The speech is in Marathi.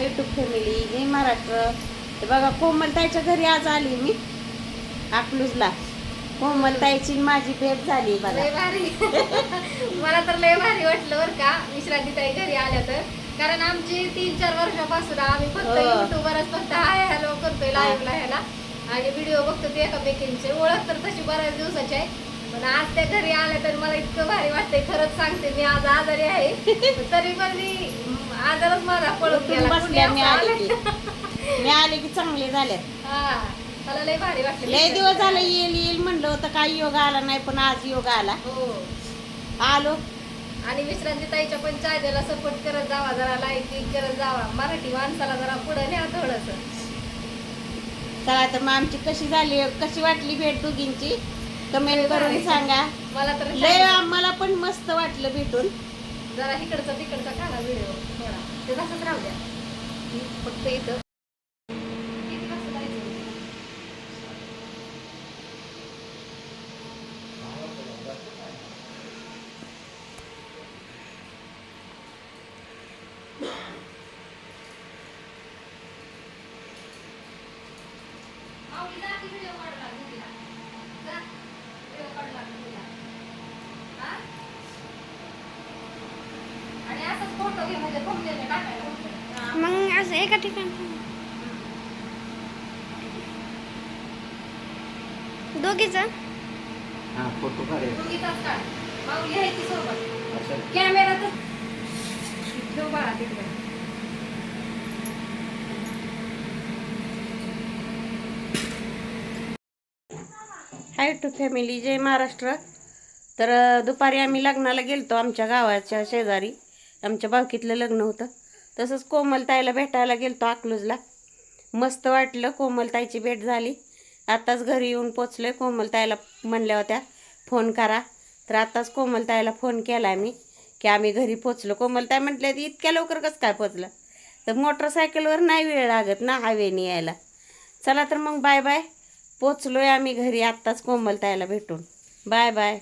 युट्यूब फॅमिली जय महाराष्ट्र हे बघा कोमलताईच्या घरी आज आली मी. अकलूजला कोमलताईची आणि माझी भेट झाली बघा. लय भारी. मला तर लय भारी वाटलं बरं का विश्रांतीताई घरी आल्या तर. कारण आमची तीन चार वर्षापासून आम्ही फक्त हो. युट्यूबवरच फक्त हाय हॅलो करतोय लाईव्हला ह्याला. आणि व्हिडिओ बघतो ते एकामेकींचे ओळख तर तशी बऱ्याच दिवसाची आहे. पण आज त्या घरी आल्या तर मला इतकं भारी वाटतंय खरंच सांगते मी आज आजारी आहे. तरी पण मी आजारच माझा पळून उठून गेला. बसल्या मी आले की. आलं? मी आले की चांगले झाले. हा मला लय भारी वाटलं. लय दिवस झालं येईल येईल म्हणलं होतं काही योग आला नाही पण आज योग आला. हो. आलो. आणि विश्रांती ताईच्या पण चायदेला सपोर्ट करत जावा जरा लाईक करत जावा. मराठी माणसाला जरा पुढे न्या थोडस. चला तर मग आमची कशी झाली कशी वाटली भेट दोघींची? कमेंट करून सांगा. मला तर लय आम्हाला पण मस्त वाटलं भेटून. जरा इकडचा तिकडचा काढा व्हिडिओ थोडा. ते तसंच राहू द्या. फक्त इथं जा की व्हिडिओ काढू लाग मुलीला. जा. व्हिडिओ काढू लाग मुलीला. हा? आणि असंच फोटो घे म्हणजे घुमलेले टाकायला घुमलेले. मग असं एका ठिकाणी दोघीच हा फोटो काढायचा कॅमेरा तर ठेव बाळा तिकडे hi to family Jai Maharashtra. तर दुपारी आम्ही लग्नाला गेलतो आमच्या गावाच्या शेजारी. आमच्या बावकीतलं लग्न होतं. तसंच कोमलताईला भेटायला गेलतो अकलूजला. मस्त वाटलं कोमलताईची भेट झाली. आत्ताच घरी येऊन पोचलोय कोमलताईला म्हणल्या होत्या फोन करा. तर आत्ताच कोमलताईला फोन केला मी की आम्ही घरी पोचलो. कोमलताई म्हटल्या इतक्या लवकर कसं काय पोचलं? तर मोटरसायकलवर नाही वेळ लागत ना हायवेने यायला. चला तर मग बाय बाय. पोचलो आहे आम्ही घरी आत्ताच कोमलताईला भेटून. Bye bye.